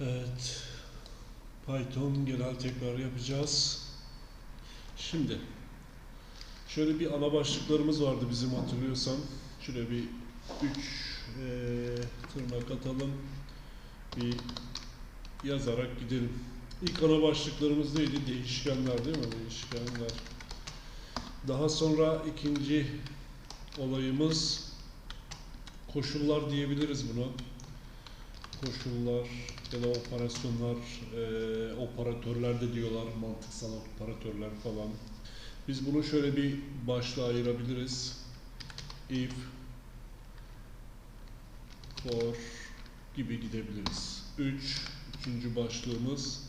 Evet. Python genel tekrar yapacağız. Şimdi şöyle bir ana başlıklarımız vardı bizim hatırlıyorsan. Şöyle bir üç eee, tırnak atalım. Bir yazarak gidelim. İlk ana başlıklarımız neydi? Değişkenler değil mi? Değişkenler. Daha sonra ikinci olayımız koşullar diyebiliriz buna. Koşullar ya da operasyonlar, eee operatörler de diyorlar, mantıksal operatörler falan. Biz bunu şöyle bir başlığa ayırabiliriz. If, for gibi gidebiliriz. Üç, üçüncü başlığımız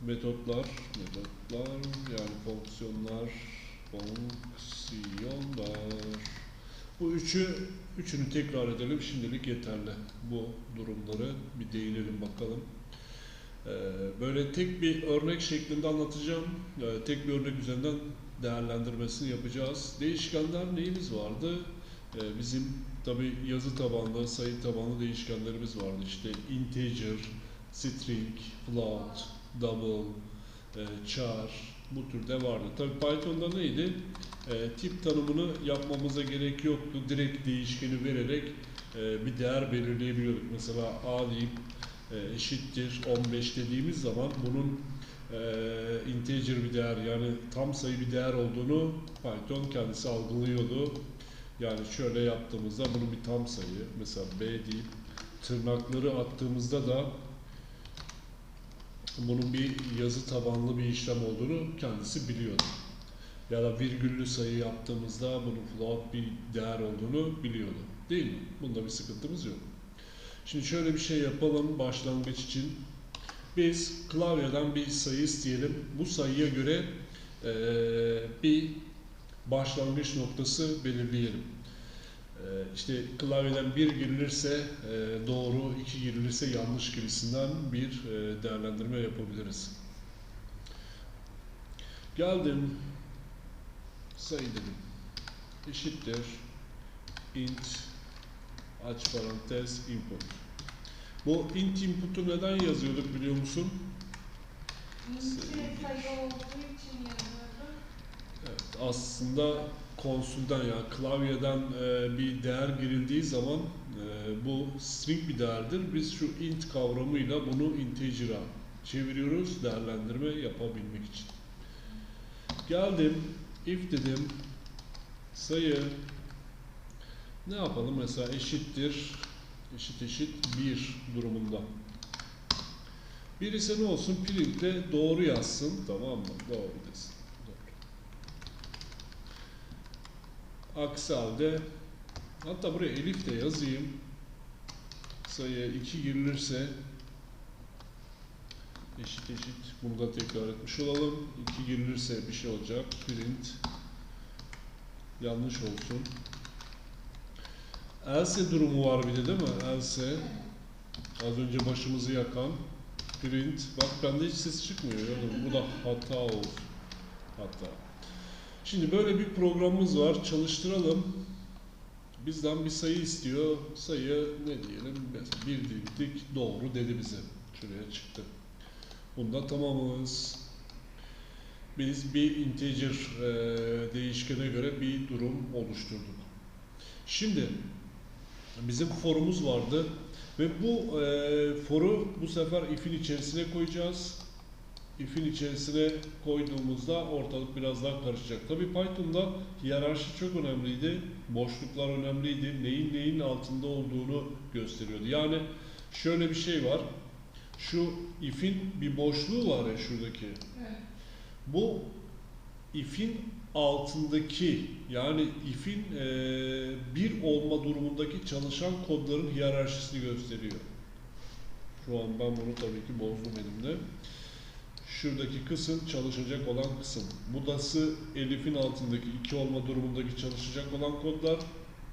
metotlar, metotlar yani fonksiyonlar, fonksiyonlar. Bu üçü, üçünü tekrar edelim. Şimdilik yeterli. Bu durumları bir değinelim bakalım. Ee, Böyle tek bir örnek şeklinde anlatacağım. Ee, Tek bir örnek üzerinden değerlendirmesini yapacağız. Değişkenler neyimiz vardı? Ee, Bizim tabi yazı tabanlı, sayı tabanlı değişkenlerimiz vardı. İşte integer, string, float, double, e, char bu türde vardı. Tabi Python'da neydi? E, tip tanımını yapmamıza gerek yoktu. Direkt değişkeni vererek e, bir değer belirleyebiliyorduk. Mesela a deyip e, eşittir 15 dediğimiz zaman bunun e, integer bir değer yani tam sayı bir değer olduğunu Python kendisi algılıyordu. Yani şöyle yaptığımızda bunun bir tam sayı mesela b deyip tırnakları attığımızda da bunun bir yazı tabanlı bir işlem olduğunu kendisi biliyordu. Ya da virgüllü sayı yaptığımızda bunun float bir değer olduğunu biliyordu. Değil mi? Bunda bir sıkıntımız yok. Şimdi şöyle bir şey yapalım başlangıç için. Biz klavyeden bir sayı isteyelim. Bu sayıya göre eee, bir başlangıç noktası belirleyelim. Eee işte klavyeden bir girilirse eee, doğru, iki girilirse yanlış gibisinden bir eee, değerlendirme yapabiliriz. Geldim sayı dedim. Eşittir int aç parantez input. Bu int input'u neden yazıyorduk biliyor musun? Sayı olduğu için yazıyordu. Evet, aslında konsülden yani klavyeden e, bir değer girildiği zaman e, bu string bir değerdir. Biz şu int kavramıyla bunu integer'a çeviriyoruz değerlendirme yapabilmek için. Geldim if dedim sayı ne yapalım mesela eşittir eşit eşit 1 durumunda. Bir ise ne olsun printle doğru yazsın tamam mı? Doğru desin. Doğru. Aksi halde hatta buraya elif de yazayım. Sayıya 2 girilirse eşit eşit bunu da tekrar etmiş olalım. 2 girilirse bir şey olacak. Print yanlış olsun. Else durumu var bir de değil mi? Else az önce başımızı yakan print. Bak bende hiç ses çıkmıyor. Yani bu da hata olsun. Hata. Şimdi böyle bir programımız var. Çalıştıralım. Bizden bir sayı istiyor. Sayı ne diyelim? Mesela bir dedik doğru dedi bize. Şuraya çıktı. Bunda tamamız. Biz bir integer e, değişkene göre bir durum oluşturduk. Şimdi bizim forumuz vardı ve bu e, foru bu sefer if'in içerisine koyacağız. If'in içerisine koyduğumuzda ortalık biraz daha karışacak. Tabii Python'da hiyerarşi çok önemliydi. Boşluklar önemliydi. Neyin neyin altında olduğunu gösteriyordu. Yani şöyle bir şey var. Şu if'in bir boşluğu var ya şuradaki. Evet. Bu if'in altındaki yani if'in eee, bir olma durumundaki çalışan kodların hiyerarşisini gösteriyor. Şu an ben bunu tabii ki bozdum elimde. Şuradaki kısım çalışacak olan kısım. Budası elif'in altındaki iki olma durumundaki çalışacak olan kodlar.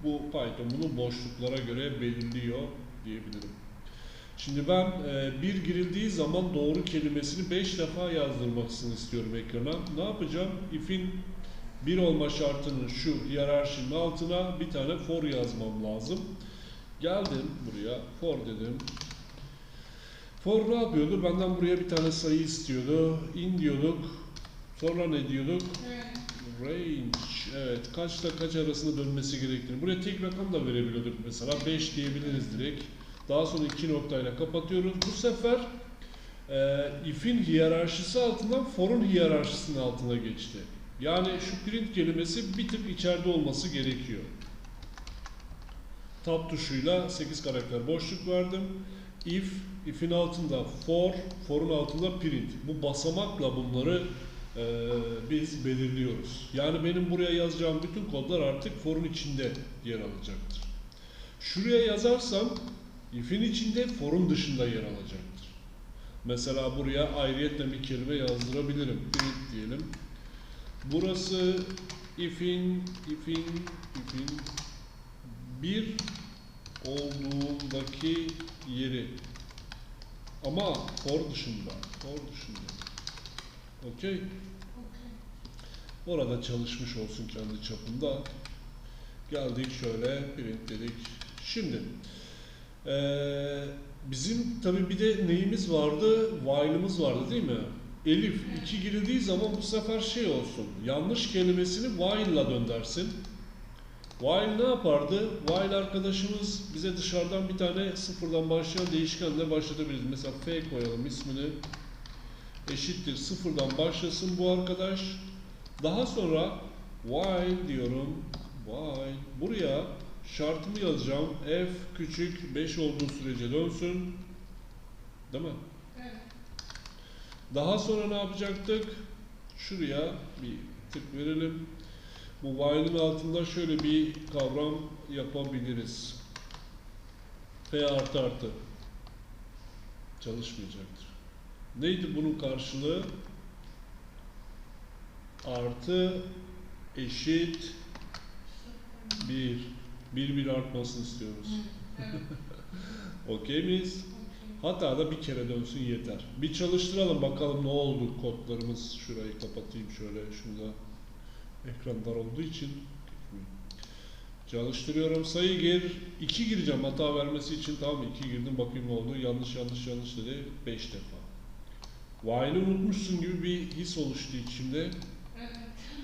Bu Python bunu boşluklara göre belirliyor diyebilirim. Şimdi ben e, bir girildiği zaman doğru kelimesini 5 defa yazdırmasını istiyorum ekrana. Ne yapacağım? If'in bir olma şartının şu hiyerarşinin altına bir tane for yazmam lazım. Geldim buraya for dedim. For ne yapıyordu? Benden buraya bir tane sayı istiyordu. In diyorduk. Sonra ne diyorduk? Range. Evet. Kaçla kaç arasında dönmesi gerektiğini. Buraya tek rakam da verebiliyorduk mesela. 5 diyebiliriz direkt. Daha sonra iki noktayla kapatıyoruz. Bu sefer e, if'in hiyerarşisi altından for'un hiyerarşisinin altına geçti. Yani şu print kelimesi bir tık içeride olması gerekiyor. Tab tuşuyla 8 karakter boşluk verdim. If, if'in altında for, for'un altında print. Bu basamakla bunları e, biz belirliyoruz. Yani benim buraya yazacağım bütün kodlar artık for'un içinde yer alacaktır. Şuraya yazarsam if'in içinde for'un dışında yer alacaktır. Mesela buraya ayrıyetle bir kelime yazdırabilirim. Print diyelim. Burası if'in, if'in, if'in bir olduğundaki yeri. Ama for dışında. For dışında. Okey. Okey. Orada çalışmış olsun kendi çapında. Geldik şöyle print dedik. Şimdi eee, bizim tabii bir de neyimiz vardı? While'ımız vardı değil mi? Elif iki girildiği zaman bu sefer şey olsun. Yanlış kelimesini while'la döndersin. While ne yapardı? While arkadaşımız bize dışarıdan bir tane sıfırdan başlayan değişkenle başlatabiliriz. Mesela f koyalım ismini. Eşittir sıfırdan başlasın bu arkadaş. Daha sonra while diyorum. While. Buraya şartımı yazacağım. F küçük 5 olduğu sürece dönsün. Değil mi? Evet. Daha sonra ne yapacaktık? Şuraya bir tık verelim. Bu while'ın altında şöyle bir kavram yapabiliriz. F artı artı. Çalışmayacaktır. Neydi bunun karşılığı? Artı eşit bir. Bir bir artmasını istiyoruz. Evet. Okey miyiz? Okey. Hatta da bir kere dönsün yeter. Bir çalıştıralım bakalım ne oldu kodlarımız. Şurayı kapatayım şöyle şurada. Ekran dar olduğu için. Çalıştırıyorum sayı gir. 2 gireceğim hata vermesi için tamam 2 girdim bakayım ne oldu. Yanlış yanlış yanlış dedi 5 defa. While'ı unutmuşsun gibi bir his oluştu içimde. Evet.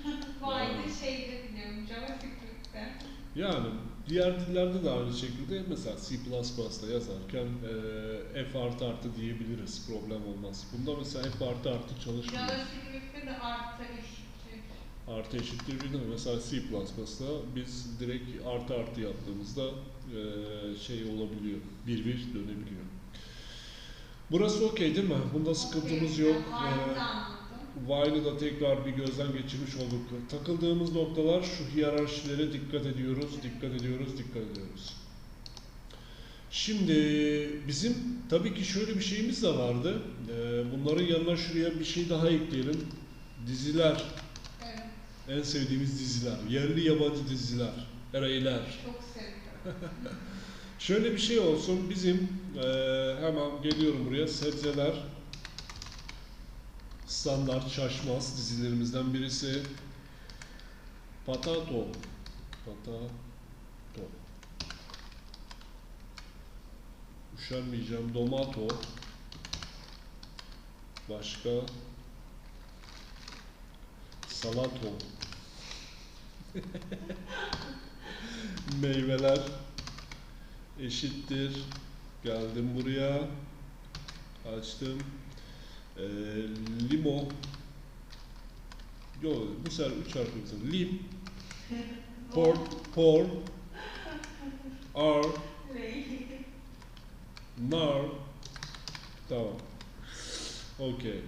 While'ı şeyde biliyorum. JavaScript'te. Yani diğer dillerde de aynı şekilde mesela C++'da yazarken eee F artı artı diyebiliriz problem olmaz. Bunda mesela F artı artı çalışmıyor. JavaScript'te de artı eşittir. Artı eşittir de mesela C++'da biz direkt artı artı yaptığımızda eee, şey olabiliyor. Bir bir dönebiliyor. Burası okey değil mi? Bunda sıkıntımız Okey. yok. While'ı Eee, da tekrar bir gözden geçirmiş olduk. Takıldığımız noktalar şu hiyerarşilere dikkat ediyoruz, dikkat ediyoruz, dikkat ediyoruz. Şimdi bizim tabii ki şöyle bir şeyimiz de vardı. Ee, Bunların yanına şuraya bir şey daha ekleyelim. Diziler, Evet. en sevdiğimiz diziler, yerli yabancı diziler, ereyler. Çok sevdim. Şöyle bir şey olsun, bizim eee, hemen geliyorum buraya, sebzeler, standart şaşmaz dizilerimizden birisi. Patato, patato. Üşenmeyeceğim, domato. Başka. Salato. Meyveler eşittir. Geldim buraya. Açtım. Ee, limo. Yo, bu sefer üç harfli bir Lim. Por. Por. Ar. Nar. Tamam. Okey.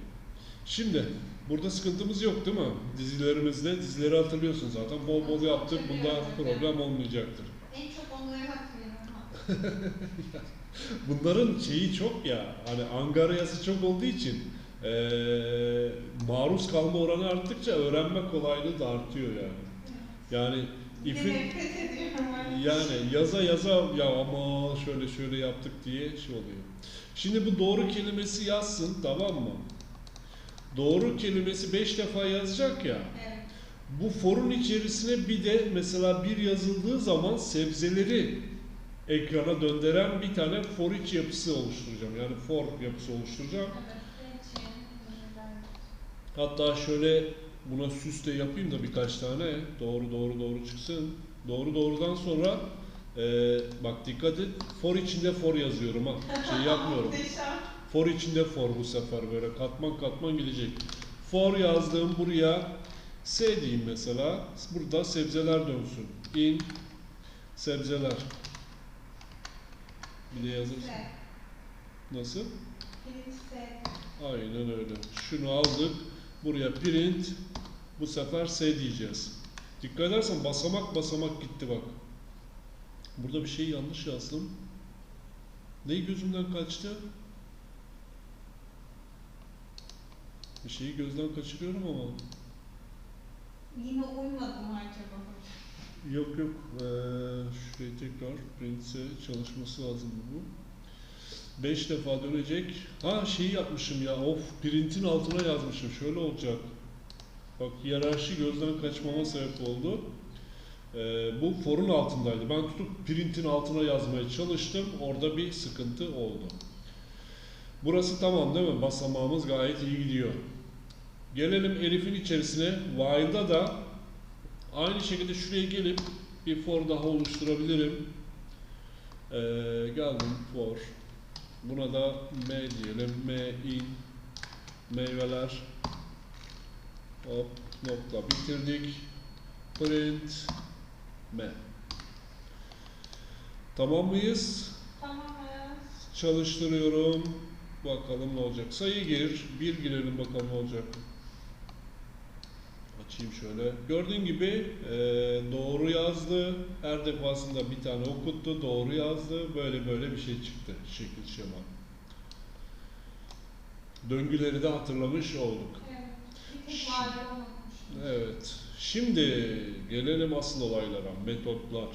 Şimdi burada sıkıntımız yok değil mi? Dizilerimizde dizileri hatırlıyorsun zaten. Bol bol yaptık. Bunda problem olmayacaktır. En çok onları hatırlıyorum. Bunların şeyi çok ya, hani angaryası çok olduğu için eee, maruz kalma oranı arttıkça öğrenme kolaylığı da artıyor yani. Yani öyle. yani yaza yaza ya ama şöyle şöyle yaptık diye şey oluyor. Şimdi bu doğru kelimesi yazsın tamam mı? Doğru kelimesi 5 defa yazacak ya. Evet. Bu forun içerisine bir de mesela bir yazıldığı zaman sebzeleri ekrana döndüren bir tane for each yapısı oluşturacağım. Yani for yapısı oluşturacağım. Evet. Hatta şöyle buna süs de yapayım da birkaç tane doğru doğru doğru çıksın. Doğru doğrudan sonra eee, bak dikkat et for içinde for yazıyorum ha. Şey yapmıyorum. For içinde for bu sefer böyle katman katman gidecek. For yazdığım buraya S diyeyim mesela. Burada sebzeler dönsün. In sebzeler. Bir de yazırsın. Nasıl? Aynen öyle. Şunu aldık. Buraya print. Bu sefer S diyeceğiz. Dikkat edersen basamak basamak gitti bak. Burada bir şey yanlış yazdım. Neyi gözümden kaçtı? Bir şeyi gözden kaçırıyorum ama. Yine uymadım acaba. Yok yok. Ee, şurayı tekrar print'e çalışması lazım bu. 5 defa dönecek. Ha şeyi yapmışım ya. Of print'in altına yazmışım. Şöyle olacak. Bak hiyerarşi gözden kaçmama sebep oldu. Ee, bu for'un altındaydı. Ben tutup print'in altına yazmaya çalıştım. Orada bir sıkıntı oldu. Burası tamam değil mi? Basamağımız gayet iyi gidiyor. Gelelim Elif'in içerisine. While'da da Aynı şekilde şuraya gelip bir for daha oluşturabilirim. Ee, geldim for. Buna da m diyelim. m in meyveler. Hop nokta bitirdik. Print m. Tamam mıyız? Tamam evet. Çalıştırıyorum. Bakalım ne olacak. Sayı gir. Bir girelim bakalım ne olacak. Açayım şöyle. Gördüğün gibi e, doğru yazdı. Her defasında bir tane okuttu. Doğru yazdı. Böyle böyle bir şey çıktı. Şekil şema. Döngüleri de hatırlamış olduk. Evet. Evet. Şimdi gelelim asıl olaylara. Metotlar.